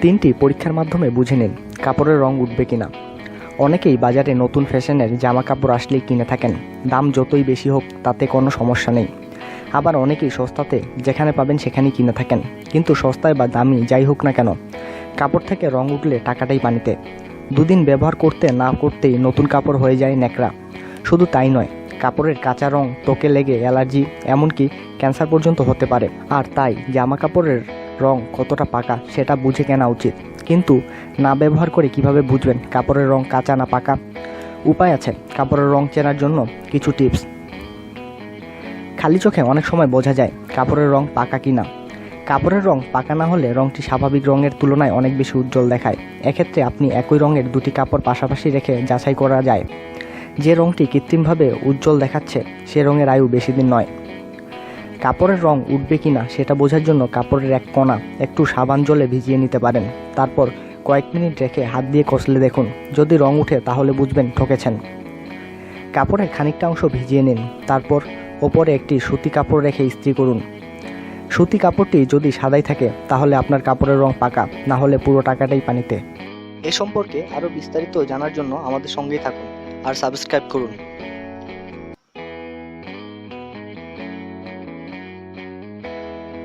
তিনটি পরীক্ষার মাধ্যমে বুঝে নিন কাপড়ের রং উঠবে কিনা। অনেকেই বাজারে নতুন ফ্যাশনের জামা কাপড় আসলেই কিনে থাকেন। দাম যতই বেশি হোক, তাতে কোনো সমস্যা নেই। আবার অনেকেই সস্তাতে যেখানে পাবেন সেখানেই কিনে থাকেন। কিন্তু সস্তায় বা দামি যাই হোক না কেন, কাপড় থেকে রং উঠলে টাকাটাই পানিতে। দুদিন ব্যবহার করতে না করতেই নতুন কাপড় হয়ে যায় ন্যাকড়া। শুধু তাই নয়, কাপড়ের কাঁচা রং তোকে লেগে অ্যালার্জি, এমনকি ক্যান্সার পর্যন্ত হতে পারে। আর তাই জামা কাপড়ের রং কতটা পাকা সেটা বুঝে কেনা উচিত। কিন্তু না ব্যবহার করে কীভাবে বুঝবেন কাপড়ের রং কাঁচা না পাকা? উপায় আছে কাপড়ের রং চেনার জন্য কিছু টিপস। খালি চোখে অনেক সময় বোঝা যায় কাপড়ের রং পাকা কি না কাপড়ের রং পাকা না হলে রংটি স্বাভাবিক রঙের তুলনায় অনেক বেশি উজ্জ্বল দেখায়। এক্ষেত্রে আপনি একই রঙের দুটি কাপড় পাশাপাশি রেখে যাচাই করা যায়। যে রংটি কৃত্রিমভাবে উজ্জ্বল দেখাচ্ছে সে রঙের আয়ু বেশি দিন নয়। কাপড়ের রং উঠবে কি না সেটা বোঝার জন্য কাপড়ের এক কণা একটু সাবান জলে ভিজিয়ে নিতে পারেন। তারপর কয়েক মিনিট রেখে হাত দিয়ে কষলে দেখুন। যদি রং উঠে তাহলে বুঝবেন ঠকেছেন। কাপড়ের খানিকটা অংশ ভিজিয়ে নিন। তারপর ওপরে একটি সুতি কাপড় রেখে ইস্ত্রি করুন। সুতি কাপড়টি যদি সাদাই থাকে তাহলে আপনার কাপড়ের রং পাকা, না হলে পুরো টাকাটাই পানিতে। এ সম্পর্কে আরও বিস্তারিত জানার জন্য আমাদের সঙ্গেই থাকুন আর সাবস্ক্রাইব করুন।